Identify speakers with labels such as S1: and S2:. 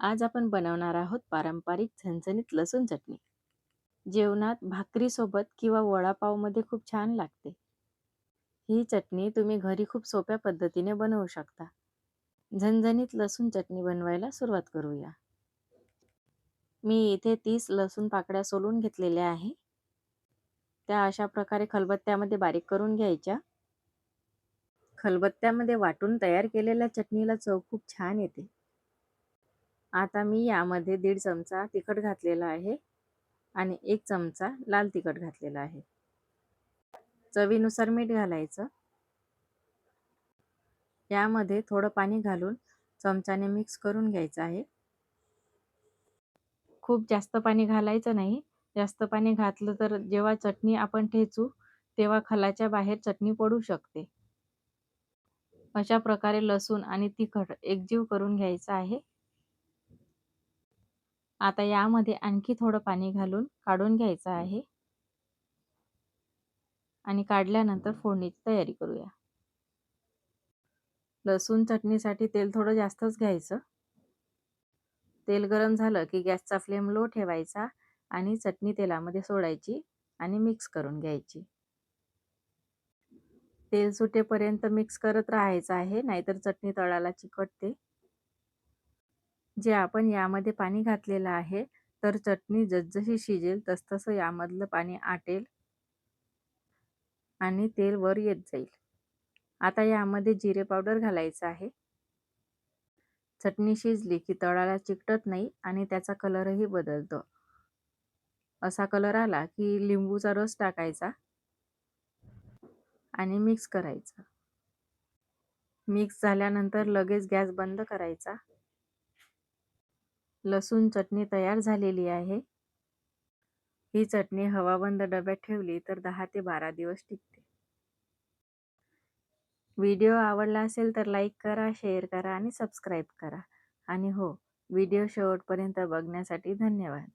S1: आज आपण बनवणार आहोत पारंपरिक झणझणीत लसूण चटणी. जेवणात भाकरीसोबत किंवा वडापावमध्ये खूप छान लागते. ही चटणी तुम्ही घरी खूप सोप्या पद्धतीने बनवू शकता. झणझणीत लसूण चटणी बनवायला सुरुवात करूया. मी इथे तीस लसूण पाकळ्या सोलून घेतलेल्या आहे. त्या अशा प्रकारे खलबत्त्यामध्ये बारीक करून घ्यायच्या. खलबत्त्यामध्ये वाटून तयार केलेल्या चटणीला चव खूप छान येते. आता मी यामध्ये दीड चमचा तिखट घातलेला आहे आणि एक चमचा लाल तिखट घातलेला आहे. चवीनुसार मीठ घालायचं. यामध्ये थोडं पाणी घालून चमच्याने मिक्स करून घ्यायचं आहे. खूप जास्त पाणी घालायचं नाही. जास्त पाणी घातलं तर जेव्हा चटणी आपण ठेचू तेव्हा खलाच्या बाहेर चटणी पडू शकते. अशा प्रकारे लसूण आणि तिखट एकजीव करून घ्यायचं आहे. आता यामध्ये आणखी थोडं पाणी घालून काढून घ्यायचं आहे. आणि काढल्यानंतर फोडणीची तयारी करूया. लसूण चटणीसाठी तेल थोडं जास्तच घ्यायचं. तेल गरम झालं की गॅसचा फ्लेम लो ठेवायचा आणि चटणी तेलामध्ये सोडायची आणि मिक्स करून घ्यायची. तेल सुटेपर्यंत मिक्स करत राहायचं आहे नाहीतर चटणी तळाला चिकटते. जे आपण यामध्ये पाणी घातलेलं आहे तर चटणी जसजशी शिजेल तसतसं यामधलं पाणी आटेल आणि तेल वर येत जाईल. आता यामध्ये जिरे पावडर घालायचं आहे. चटणी शिजली की तळाला चिकटत नाही आणि त्याचा कलरही बदलतो. असा कलर आला की लिंबूचा रस टाकायचा आणि मिक्स करायचा. मिक्स झाल्यानंतर लगेच गॅस बंद करायचा. लसूण चटणी तयार झालेली आहे. ही चटणी हवाबंद डब्यात ठेवली तर दहा ते बारा दिवस टिकते. व्हिडिओ आवडला असेल तर लाईक करा शेअर करा आणि सबस्क्राईब करा. आणि हो व्हिडिओ शेवटपर्यंत बघण्यासाठी धन्यवाद.